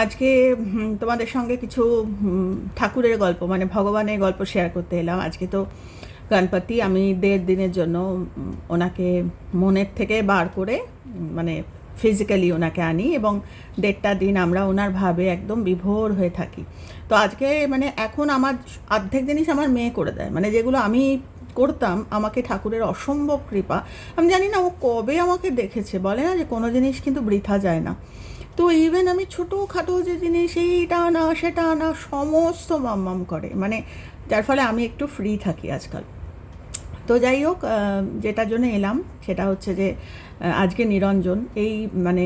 আজকে তোমাদের সঙ্গে কিছু ঠাকুরের গল্প মানে ভগবানের গল্প শেয়ার করতে এলাম। আজকে তো গণপতি, আমি দেড় দিনের জন্য ওনাকে মনের থেকে বার করে মানে ফিজিক্যালি ওনাকে আনি এবং দেড়টা দিন আমরা ওনার ভাবে একদম বিভোর হয়ে থাকি। তো আজকে মানে এখন আমার অর্ধেক জিনিস আমার মেয়ে করে দেয়। মানে যেগুলো আমি করতাম, আমাকে ঠাকুরের অসম্ভব কৃপা। আমি জানি না ও কবে আমাকে দেখেছে, বলে না যে কোনো জিনিস কিন্তু বৃথা যায় না। তো ইভেন আমি ছোটোখাটো যে জিনিস, এইটা আনা সেটা আনা সমস্ত মাম্মাম করে। মানে যার ফলে আমি একটু ফ্রি থাকি আজকাল। তো যাই হোক যেটার জন্য এলাম, সেটা হচ্ছে যে আজকে নিরঞ্জন, এই মানে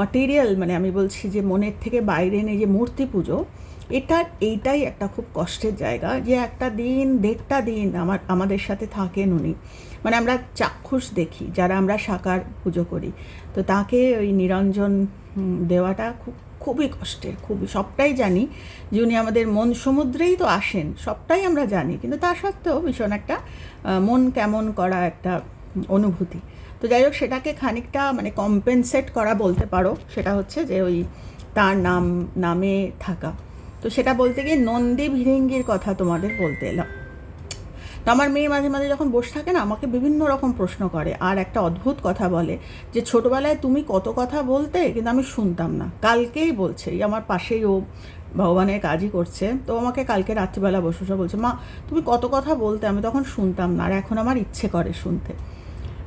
মাটেরিয়াল মানে আমি বলছি যে, মনের থেকে বাইরে এনে যে, মূর্তি পুজো এটার এইটাই একটা খুব কষ্টের জায়গা যে একটা দিন, দেড়টা দিন আমার, আমাদের সাথে থাকেন উনি। মানে আমরা চাক্ষুষ দেখি, যারা আমরা সাকার পুজো করি। তো তাকে ওই নিরঞ্জন দেওয়াটা খুব, খুবই কষ্টের, খুবই, সবটাই জানি। যে উনি আমাদের মন সমুদ্রেই তো আসেন, সবটাই আমরা জানি। কিন্তু তা সত্ত্বেও ভীষণ একটা মন কেমন করা একটা অনুভূতি। তো যাই হোক, সেটাকে খানিকটা মানে কম্পেনসেট করা বলতে পারো। সেটা হচ্ছে যে ওই তার নাম, নামে থাকা। তো সেটা বলতে গিয়ে নন্দী ভিরিঙ্গির কথা তোমাদের বলতে এলাম। তো আমার মেয়ে মাঝে মাঝে যখন বসে থাকে না আমাকে বিভিন্ন রকম প্রশ্ন করে আর একটা অদ্ভুত কথা বলে যে ছোটবেলায় তুমি কত কথা বলতে? কিন্তু আমি শুনতাম না। কালকেই বলছে এই আমার পাশেই ও ভগবানের কাজই করছে। তো আমাকে কালকে রাত্রিবেলা বসে বসে বলছে মা তুমি কত কথা বলতে? আমি তখন শুনতাম না আর এখন আমার ইচ্ছে করে শুনতে।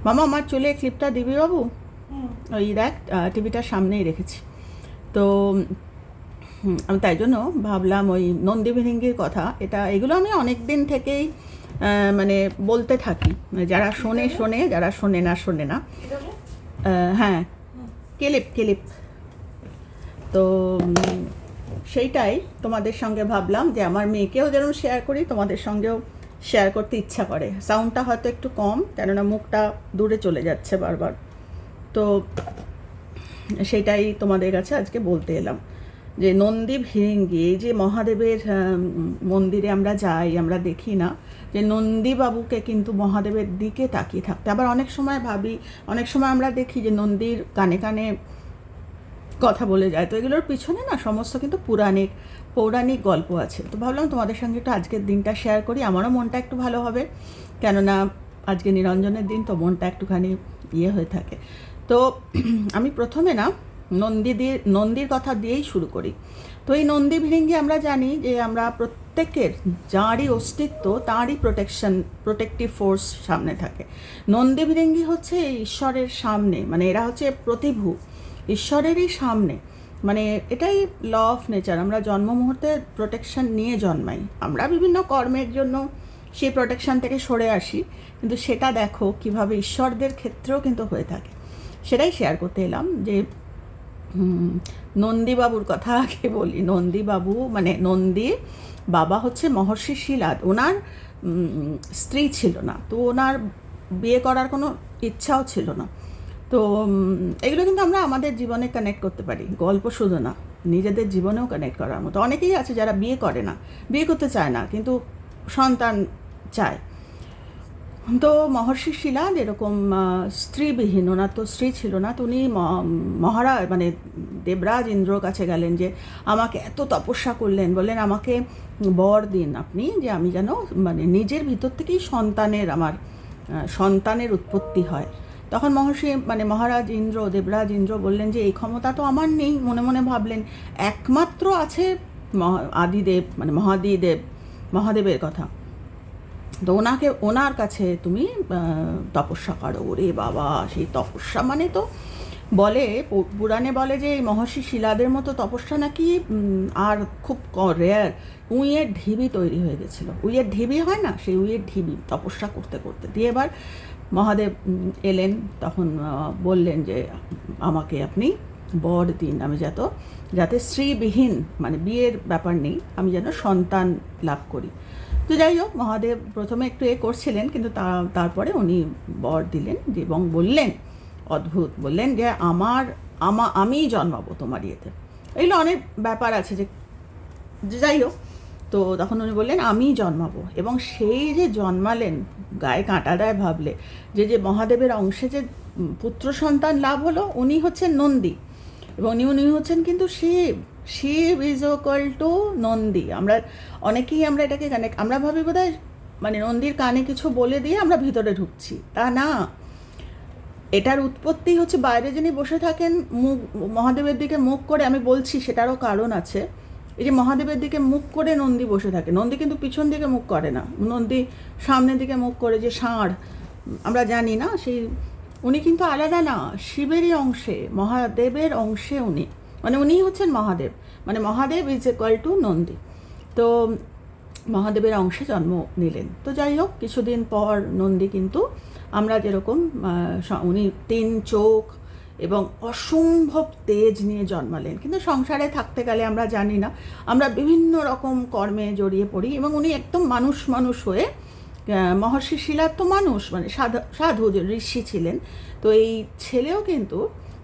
মামা আমার চলে ক্লিপটা দিবি বাবু? ওই দেখ টিভিটার সামনেই রেখেছি। তো আমি তাই জন্য ভাবলাম ওই নন্দী ভিরিঙ্গির কথা। এটা, এগুলো আমি অনেক দিন থেকেই মানে বলতে থাকি। মানে যারা শোনে শোনে, যারা শোনে না শোনে না। হ্যাঁ কেলিপ কেলিপ। তো সেইটাই তোমাদের সঙ্গে ভাবলাম যে আমার মেয়েকেও যেরকম শেয়ার করি, তোমাদের সঙ্গেও শেয়ার করতে ইচ্ছা করে। সাউন্ডটা হয়তো একটু কম, কেননা মুখটা দূরে চলে যাচ্ছে বারবার। তো সেটাই তোমাদের কাছে আজকে বলতে এলাম। যে নন্দী ভিরিঙ্গি এই যে মহাদেবের মন্দিরে আমরা যাই, আমরা দেখি না, যে নন্দী বাবুকে কিন্তু মহাদেবের দিকে তাকিয়ে থাকতে। আবার অনেক সময় ভাবি, অনেক সময় আমরা দেখি যে নন্দীর কানে কানে কথা বলে যায়। তো এগুলোর পিছনে না সমস্ত কিন্তু পুরাণিক, পৌরাণিক গল্প আছে। তো ভাবলাম তোমাদের সঙ্গে একটু আজকের দিনটা শেয়ার করি। আমারও মনটা একটু ভালো হবে, কেননা আজকে নিরঞ্জনের দিন, তো মনটা একটুখানি ইয়ে হয়ে থাকে। তো আমি প্রথমে না নন্দী দিয়ে, নন্দীর কথা দিয়েই শুরু করি। তো এই নন্দী ভিরিঙ্গি আমরা জানি যে আমরা প্রত্যেকের যাঁরই অস্তিত্ব, তাঁরই প্রোটেকশন প্রোটেক্টিভ ফোর্স সামনে থাকে। নন্দী ভিরিঙ্গি হচ্ছে ঈশ্বরের সামনে মানে এরা হচ্ছে প্রতিভু। ঈশ্বরেরই সামনে মানে এটাই ল অফ নেচার আমরা জন্ম মুহূর্তে প্রোটেকশন নিয়ে জন্মাই। আমরা বিভিন্ন কর্মের জন্য সেই প্রোটেকশন থেকে সরে আসি, কিন্তু সেটা দেখো কীভাবে ঈশ্বরদের ক্ষেত্রেও কিন্তু হয়ে থাকে। সেটাই শেয়ার করতে এলাম যে নন্দীবাবুর কথা আগে বলি। নন্দীবাবু মানে নন্দী বাবা হচ্ছে মহর্ষি শিলাদ। ওনার স্ত্রী ছিল না। তো ওনার বিয়ে করার কোনো ইচ্ছাও ছিল না। তো এগুলো কিন্তু আমরা আমাদের জীবনে কানেক্ট করতে পারি। গল্প শুধু না, নিজেদের জীবনেও কানেক্ট করার মতো। অনেকেই আছে যারা বিয়ে করে না, বিয়ে করতে চায় না, কিন্তু সন্তান চায়। তো মহর্ষি শিলাদ এরকম স্ত্রীবিহীন, ওনার তো স্ত্রী ছিল না, তো উনি মহারা মানে দেবরাজ ইন্দ্রর কাছে গেলেন যে, আমাকে এত তপস্যা করলেন। বললেন, আমাকে বর দিন আপনি, যে আমি যেন মানে নিজের ভিতর থেকেই সন্তানের আমার সন্তানের উৎপত্তি হয়। তখন মহর্ষি মানে মহারাজ ইন্দ্র, দেবরাজ ইন্দ্র বললেন যে, এই ক্ষমতা তো আমার নেই। মনে মনে ভাবলেন, একমাত্র আছে আদিদেব মানে মহাদিদেব, মহাদেবের কথা। তো ওনাকে, ওনার কাছে তুমি তপস্যা করো। ওরে বাবা, সেই তপস্যা মানে তো বলে পুরাণে বলে যে এই মহর্ষি শিলাদের মতো তপস্যা নাকি আর খুব রেয়ার উইয়ের ঢিবি তৈরি হয়ে গেছিল। উইয়ের ঢিবি হয় না? সেই উইয়ের ঢিবি, তপস্যা করতে করতে। দিয়ে এবার মহাদেব এলেন, তখন বললেন যে, আমাকে আপনি বর দিন। আমি যত, যাতে স্ত্রীবিহীন মানে বিয়ের ব্যাপার নেই, আমি যেন সন্তান লাভ করি। তো যাই হোক, মহাদেব প্রথমে একটু এ করছিলেন, কিন্তু তারপরে উনি বর দিলেন এবং বললেন, অদ্ভুত, বললেন যে আমার, আমা, আমিই জন্মাবো তোমার ইয়েতে। এগুলো অনেক ব্যাপার আছে যে যাই হোক, তো তখন উনি বললেন আমি জন্মাবো। এবং সেই যে জন্মালেন, গায়ে কাঁটা দেয় ভাবলে, যে যে মহাদেবের অংশে যে পুত্র সন্তান লাভ হলো, উনি হচ্ছেন নন্দী। এবং উনি হচ্ছেন কিন্তু Shiva Shiva is equal to Nandi আমরা অনেকেই আমরা এটাকে কানেক্ট আমরা ভাবি বোধ মানে নন্দীর কানে কিছু বলে দিয়ে আমরা ভিতরে ঢুকছি। তা না। এটার উৎপত্তি হচ্ছে বাইরে যিনি বসে থাকেন, মুখ মহাদেবের দিকে মুখ করে আমি বলছি সেটারও কারণ আছে। এই যে মহাদেবের দিকে মুখ করে নন্দী বসে থাকে। নন্দী কিন্তু পিছন দিকে মুখ করে না। নন্দী সামনের দিকে মুখ করে যে ষাঁড়। আমরা জানি না, সেই উনি কিন্তু আলাদা না, শিবেরই অংশে, মহাদেবের অংশে উনি। মানে উনিই হচ্ছেন মহাদেব। মানে Mahadev is equal to Nandi. তো মহাদেবের অংশে জন্ম নিলেন। তো যাই হোক, কিছুদিন পর নন্দী কিন্তু আমরা যেরকম উনি তিন চোখ এবং অসম্ভব তেজ নিয়ে জন্মালেন। কিন্তু সংসারে থাকতে গেলে আমরা জানি না। আমরা বিভিন্ন রকম কর্মে জড়িয়ে পড়ি এবং উনি একদম মানুষ মানুষ হয়ে মহর্ষি শিলার তো মানুষ মানে সাধু সাধু ঋষি ছিলেন। তো এই ছেলেও কিন্তু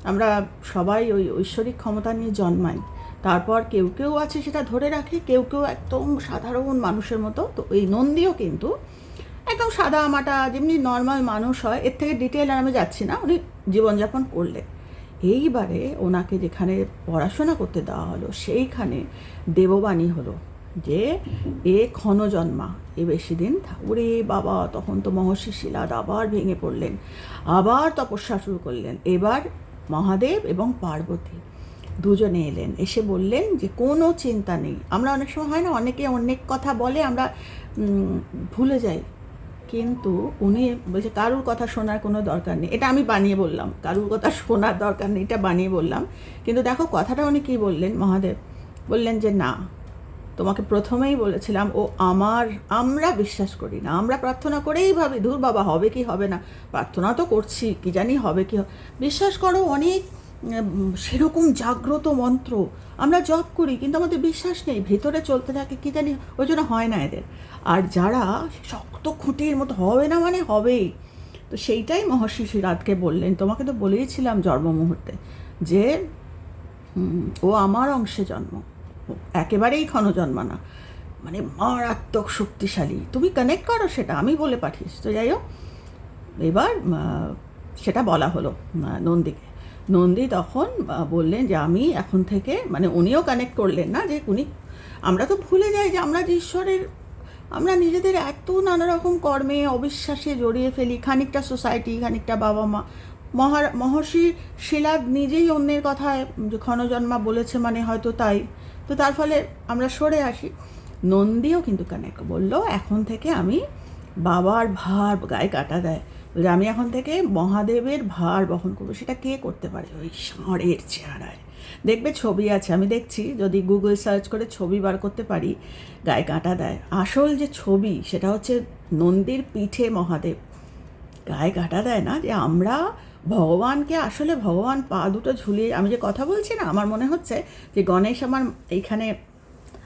আমরা সবাই ওই ঐশ্বরিক ক্ষমতা নিয়ে জন্মাই। তারপর কেউ কেউ আছে সেটা ধরে রাখে, কেউ কেউ একদম সাধারণ মানুষের মতো। তো এই নন্দীও কিন্তু একদম সাদা মাটা, যেমনি নর্মাল মানুষ হয়, এর থেকে ডিটেল আমি যাচ্ছি না, উনি জীবনযাপন করলেন। এইবারে ওনাকে যেখানে পড়াশোনা করতে দেওয়া হলো, সেইখানে দেববাণী হলো যে, এ ক্ষণজন্মা এ বেশি দিন ওরে বাবা, তখন তো মহর্ষি শিলাদ আবার ভেঙে পড়লেন, আবার তপস্যা শুরু করলেন। এবার মহাদেব এবং পার্বতী দুজনে এলেন। এসে বললেন যে, কোনো চিন্তা নেই। আমরা অনেক সময় হয় না, অনেকে অনেক কথা বলে, আমরা ভুলে যাই। কিন্তু উনি বলছে, কারুর কথা শোনার কোনো দরকার নেই। এটা আমি বানিয়ে বললাম, কারুর কথা শোনার দরকার নেই। এটা বানিয়ে বললাম। কিন্তু দেখো, কথাটা উনি কী বললেন মহাদেব? বললেন যে, না। তোমাকে প্রথমেই বলেছিলাম, ও আমার, আমরা বিশ্বাস করি না, আমরা প্রার্থনা করেই ভাবি, ধুর বাবা, হবে কি হবে না? প্রার্থনা তো করছি, কি জানি হবে কি বিশ্বাস করো, অনেক সেরকম জাগ্রত মন্ত্র আমরা জপ করি, কিন্তু আমাদের বিশ্বাস নেই, ভেতরে চলতে থাকে, কি জানি, ওই জন্য হয় না এদের। আর যারা শক্ত খুঁটির মতো হবে না মানে হবেই। তো সেইটাই মহর্ষি শ্রীরাতকে বললেন, তোমাকে তো বলেইছিলাম জন্ম মুহূর্তে, যে ও আমার অংশে জন্ম। একেবারেই ক্ষণজন্মা না। মানে মারাত্মক শক্তিশালী। তুমি কানেক্ট করো সেটা, আমি বলে পাঠিয়েছি। তো যাই হোক, এবার সেটা বলা হলো নন্দীকে। নন্দী তখন বললেন যে, আমি এখন থেকে মানে উনিও কানেক্ট করলেন না, যে উনি, আমরা তো ভুলে যাই যে আমরা যে ঈশ্বরের, আমরা নিজেদের এত নানা রকম কর্মে অবিশ্বাসে জড়িয়ে ফেলি, খানিকটা সোসাইটি খানিকটা বাবা মা মহার মহর্ষি শিলাদ নিজেই অন্যের কথায় যে, ক্ষণজন্মা বলেছে মানে হয়তো তাই। তো তার ফলে আমরা সরে আসি। নন্দীও কিন্তু কানেক্ট বলল এখন থেকে আমি বাবার ভার গায়ে কাটা দেয়। বলে, আমি এখন থেকে মহাদেবের ভার বহন করব। সেটা কে করতে পারে? ওই ষাঁড়ের চেহারায়। দেখবে ছবি আছে আমি দেখছি যদি গুগল সার্চ করে ছবি বার করতে পারি গায়ে কাঁটা দেয়। আসল যে ছবি সেটা হচ্ছে নন্দীর পিঠে মহাদেব। গায়ে কাটা দেয় না যে আমরা ভগবানকে আসলে ভগবান পা দুটো ঝুলিয়ে, আমি যে কথা বলছি না, আমার মনে হচ্ছে যে গণেশ আমার এইখানে,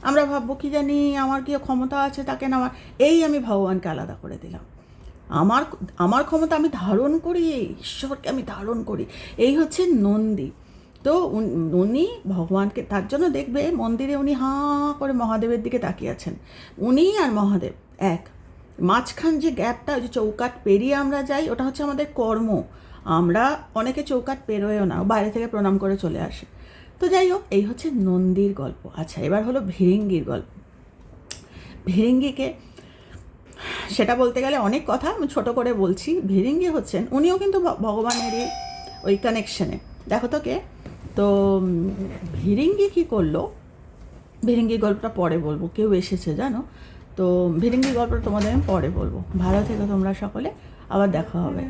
আমরা ভাববো কি জানি আমার কি ক্ষমতা আছে তাকে না আমার, এই আমি ভগবানকে আলাদা করে দিলাম। আমার আমার ক্ষমতা আমি ধারণ করি, ঈশ্বরকে আমি ধারণ করি। এই হচ্ছে নন্দী। তো উন- উনি ভগবানকে, তার জন্য দেখবে মন্দিরে উনি হাঁ করে মহাদেবের দিকে তাকিয়ে আছেন। উনি আর মহাদেব এক। মাঝখান যে গ্যাপটা ওই যে চৌকাট পেরিয়ে আমরা যাই, ওটা হচ্ছে আমাদের কর্ম। আমরা অনেকে চৌকাট পেরোয়ও না বাইরে থেকে প্রণাম করে চলে আসে। তো যাই হোক, এই হচ্ছে নন্দীর গল্প। আচ্ছা এবার হলো ভিরিঙ্গির গল্প। ভিরিঙ্গিকে সেটা বলতে গেলে অনেক কথা, আমি ছোটো করে বলছি। ভিরিঙ্গি হচ্ছেন, উনিও কিন্তু ভগবানেরই ওই কানেকশনে দেখো তো কে? তো ভিরিঙ্গি কী করল? ভিরিঙ্গি গল্পটা পরে বলব, কেউ এসেছে জানো? তো ভিরিঙ্গি গল্পটা তোমাদের আমি পরে বলব। ভালো থেকে তোমরা সকলে, আবার দেখা হবে।